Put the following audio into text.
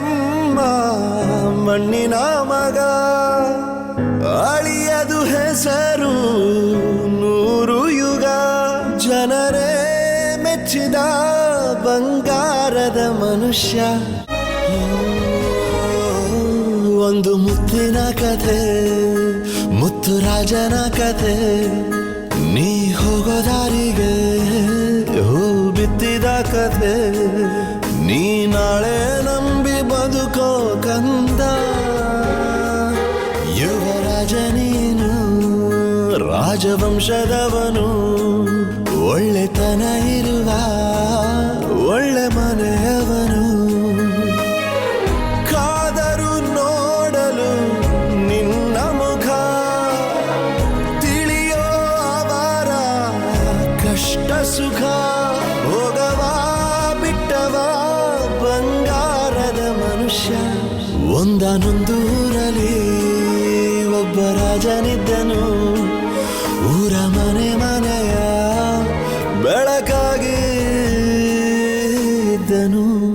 ನಮ್ಮ ಮಣ್ಣಿನ ಮಗ. ಅಳಿಯದು ಹೆಸರು ನೂರು ಯುಗ. ಜನರೇ ಮೆಚ್ಚಿದ ಬಂಗಾರದ ಮನುಷ್ಯ. ಒಂದು ಮುತ್ತಿನ ಕಥೆ, ಮುತ್ತು ರಾಜನ ಕಥೆ. ನೀ ಹೋಗೋದಾರಿಗೆ ಹೂ ಬಿತ್ತಿದ ಕಥೆ. ರಾಜವಂಶದವನು, ಒಳ್ಳೆತನ ಇರುವ ಒಳ್ಳೆ ಮನೆಯವನು. ಕಾದರು ನೋಡಲು ನಿನ್ನ ಮುಖ, ತಿಳಿಯೋ ಅವರ ಕಷ್ಟ ಸುಖ ಹೋಗವಾ ಬಿಟ್ಟವ ಬಂಗಾರದ ಮನುಷ್ಯ. ಒಂದನೊಂದೂರಲ್ಲಿ ಒಬ್ಬ ರಾಜನಿದ್ದನು. ಊರ ಮನೆ ಮನೆಯ ಬೆಳಕಾಗಿ ಇದ್ದನು.